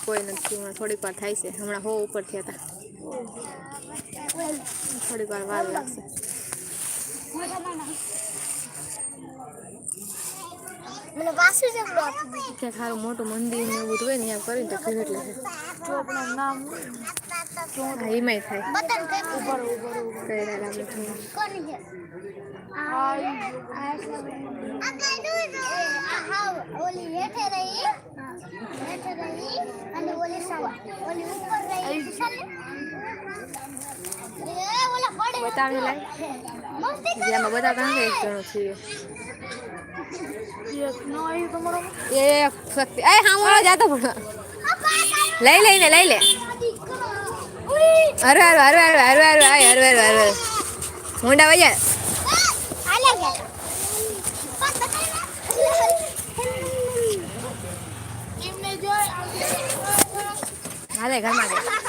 કોઈ નથી, હમણાં થોડીક વાર થાય છે. હમણાં હો ઉપર થયા હતા થોડીક વાર વાર લાગશે. મને વાસુ જેવડો આપી દીધું. ક્યાંક સારું મોટું મંદિર ને એવું બધું હોય ને એમ કરીને તો ભીડ એટલે ચોપડા નામ એમાંય થાય. બટન કઈ ઉપર ઉપર ઉપર કઈ આપણે કોની છે? આ ઈ આ કઈ દૂર આ હાવ ઓલી હેઠે રહી. હેઠે રહી અને ઓલી સાવા ઓલી ઉપર રહી. ચાલે? એ બતાવી લાય. મસ્તી જે આમાં એક જણો છીએ. એક એ શક્તિ. એ હા હું જાતો પણ લઈ લઈને લઈ લે. અરે અરે અરે અરે અરે અરે આય અરે અરે અરે મુંડા વજા. હાલે ઘરમાં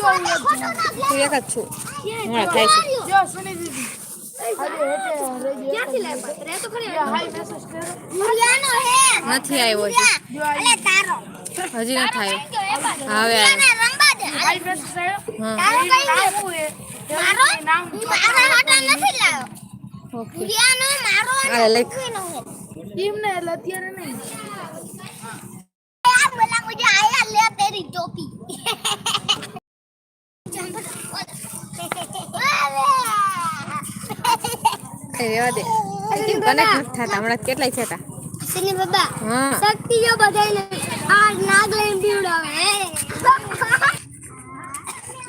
હું એક જ છું હમણાં થાય છે જો સુની દીદી અરે હેઠે રહી ગયો હાઈ મેસેજ કર્યો નથી આવ્યો હજી જો આ તારો હજી નથી આવ્યો હવે આવે હાઈ મેસેજ આવ્યો હા તારો કઈ નામ શું હે મારો નામ મારા હાટા નથી લાવ્યો ઓકે ગુડિયાનો મારો આ લખ એમને એટલે અત્યારે નહીં રેવા દે. કનેક્ટ થતા? હમણાં કેટલાય સિની બાબા? શક્તિ જો બધાને આ નાગ લઈને પીવડાવે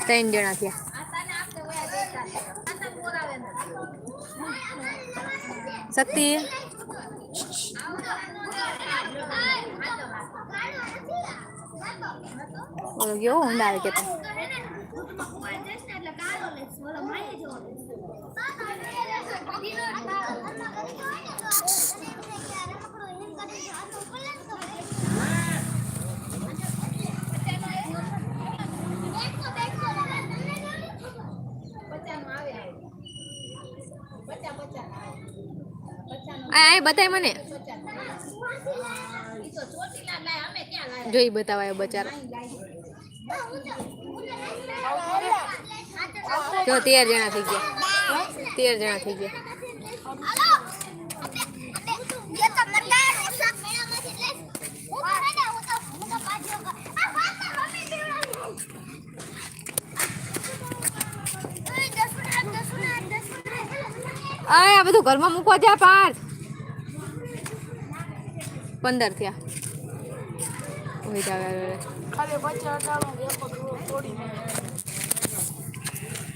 ત્રણ જણા થયા. શક્તિ? ઓલો કેવો ઊંડા આવે કેતા આ આ બતાય મને. જોઈ બતાવાય બચારા. જો તેર જણા થઈ ગયા. તેર જણા થઈ ગયા. આ બધું ઘરમાં મૂકવા જા પાંચ પંદર થયા. ઓય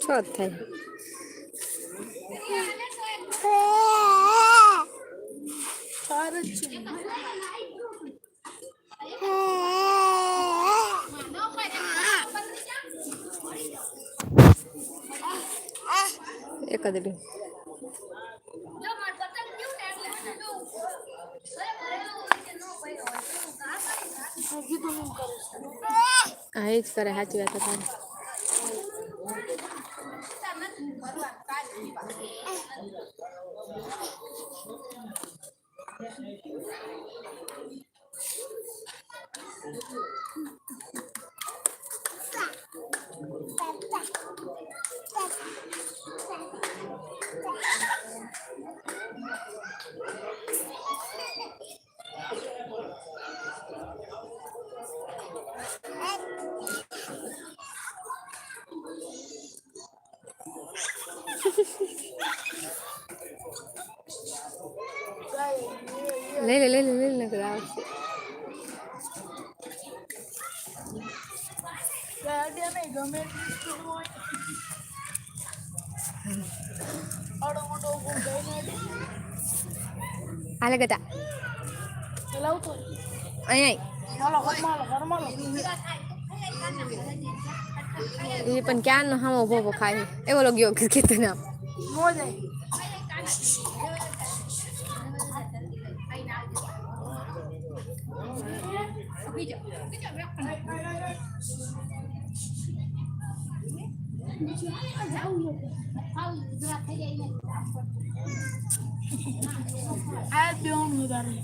છ થાય. એક જ રહ્યું કીધું એમ કરીશ હા એ જ કરે સાચી વાત છે લઈ લે લઈ લે લઈ લે નકર આવશે હાલે ગતા ઘરમાં હાલો એ પણ ક્યાં નો હામો ઊભો ખાય એવો લો ગયો કે ಮೋದೆ Hadi onu verin.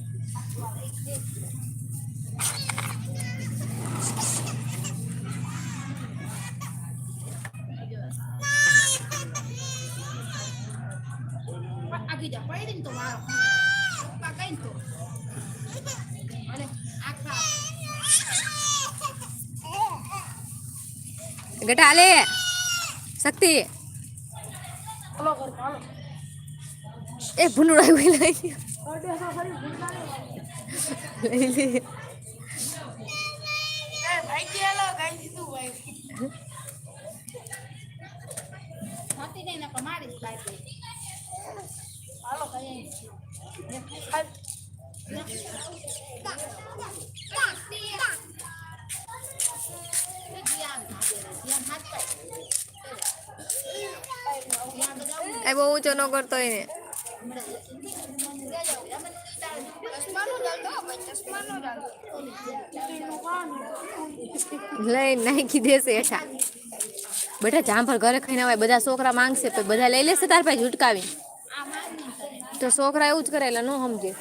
ગટા હાલે. શક્તિ. એ ભૂંડું આવ્યું લઈ. લઈ લે એ બહુ ઊંચો ન કરતો એને લઈ નાખી દેશે હેઠા બેટા જામફળ ઘરે ખાઈને આવે બધા છોકરા માંગશે તો બધા લઈ લેશે તાર પાસે ઝુટકાવી તો છોકરા એવું જ કરે એટલે ન સમજે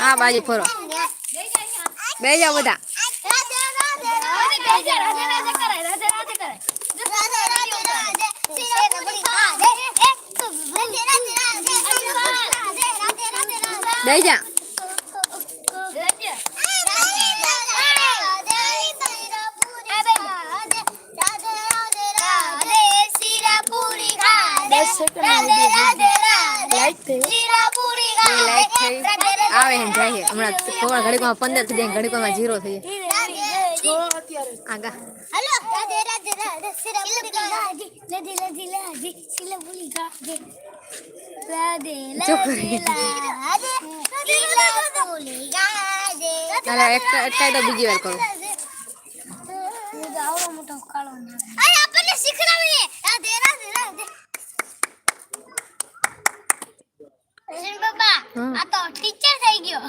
હા બાજુ ફરો. બે જાઓ બધા. બે રાધે આવે ને જાય છે. હમણાં થોડા ઘડીકમાં પંદર થઈ જાય ઘડીકમાં ઝીરો થઈ જાય તો અત્યારે આગા હલો રાધે આ તો ટીચર થઈ ગયો.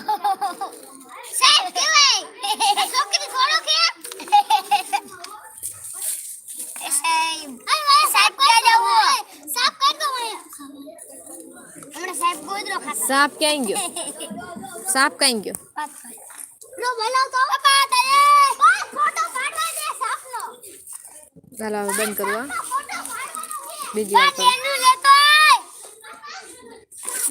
સાહેબ કેવાય છોકરી થોડો કે સાહેબ. સાહેબ ક્યાં જવું સાહેબ કર દો હમણાં સાહેબ ગોદરો ખાતા. સાપ ક્યાં ગયો? સાપ ક્યાં ગયો? રો બોલો તો. પપ્પા તારે ફોટો પાડવા દે સાપનો. ચાલો બંધ કરું હા. ફોટો બીજી વાર